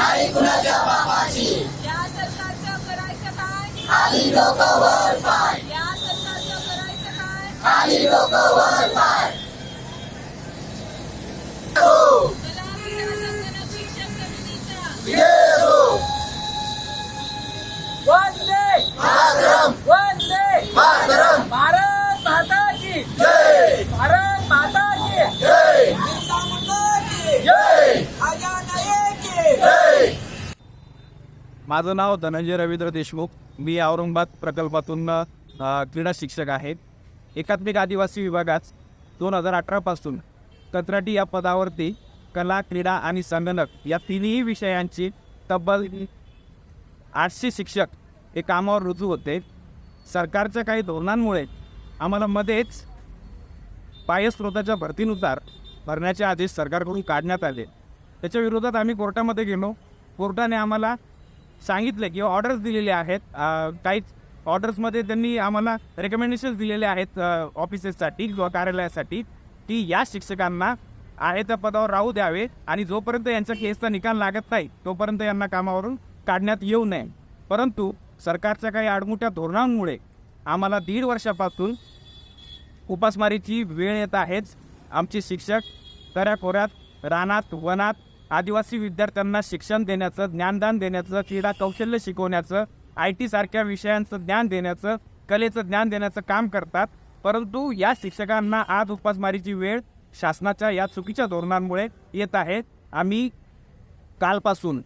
नाही कुणाच्या बापाची या सरकारचं करायचं काय खाली डोकं वर माझं नाव धनंजय रवींद्र देशमुख. मी औरंगाबाद प्रकल्पातून क्रीडा शिक्षक आहे. एकात्मिक आदिवासी विभागात दोन हजार अठरापासून कंत्राटी या पदावरती कला क्रीडा आणि संगणक या तिन्ही विषयांची तब्बल आठशे शिक्षक हे कामावर रुजू होते. सरकारच्या काही धोरणांमुळे आम्हाला मध्येच पायस्त्रोताच्या भरतीनुसार भरण्याचे आदेश सरकारकडून काढण्यात आले. त्याच्या विरोधात आम्ही कोर्टामध्ये गेलो. कोर्टाने आम्हाला सांगितले किंवा ऑर्डर्स दिलेले आहेत. काहीच काही ऑर्डर्समध्ये त्यांनी आम्हाला रेकमेंडेशन्स दिलेले आहेत ऑफिसेससाठी किंवा कार्यालयासाठी की या शिक्षकांना आहे त्या पदावर राहू द्यावे आणि जोपर्यंत यांच्या केसचा निकाल लागत नाही तोपर्यंत यांना कामावरून काढण्यात येऊ नये. परंतु सरकारच्या काही आडमुठ्या धोरणांमुळे आम्हाला दीड वर्षापासून उपासमारीची वेळ येत आहेच. आमचे शिक्षक दऱ्याखोऱ्यात रानात वनात आदिवासी विद्यार्थ्यांना शिक्षण देण्याचं ज्ञानदान देण्याचं क्रीडा कौशल्य शिकवण्याचं आय टी सारख्या विषयांचं ज्ञान देण्याचं कलेचं ज्ञान देण्याचं काम करतात. परंतु या शिक्षकांना आज उपासमारीची वेळ शासनाच्या या चुकीच्या धोरणांमुळे येत आहे. आम्ही कालपासून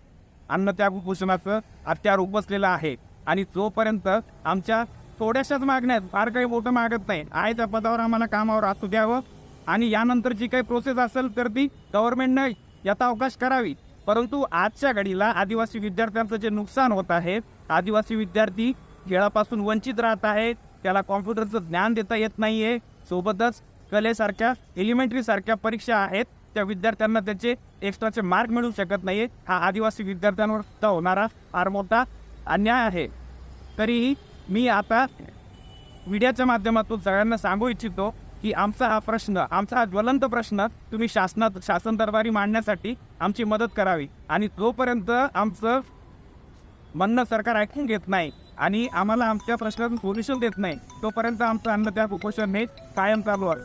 अन्नत्याग उपोषणाचं अत्यार उपसलेलं आहे आणि जोपर्यंत आमच्या थोड्याशाच मागण्या आहेत फार काही मोठं मागत नाही आहे त्या पदावर आम्हाला कामावर असू द्यावं आणि यानंतर जी काही प्रोसेस असेल तर ती गव्हर्मेंटनं याचा अवकाश करावी परंतु आजच्या घडीला आदिवासी विद्यार्थ्यांचं जे नुकसान होत आहे आदिवासी विद्यार्थी खेळापासून वंचित राहत आहेत त्याला कॉम्प्युटरचं ज्ञान देता येत नाही आहे सोबतच कलेसारख्या एलिमेंटरीसारख्या परीक्षा आहेत त्या विद्यार्थ्यांना त्याचे एक्स्ट्राचे मार्क मिळू शकत नाही हा आदिवासी विद्यार्थ्यांवर सुद्धा होणारा फार मोठा अन्याय आहे. तरीही मी आता मीडियाच्या माध्यमातून सगळ्यांना सांगू इच्छितो की आमचा हा प्रश्न आमचा हा ज्वलंत प्रश्न तुम्ही शासनात शासन दरबारी मांडण्यासाठी आमची मदत करावी. आणि जोपर्यंत आमचं म्हणणं सरकार ऐकून घेत नाही आणि आम्हाला आमच्या प्रश्नातून सोल्युशन देत नाही तोपर्यंत आमचं अन्न त्या उपोषण हे कायम चालू आहे.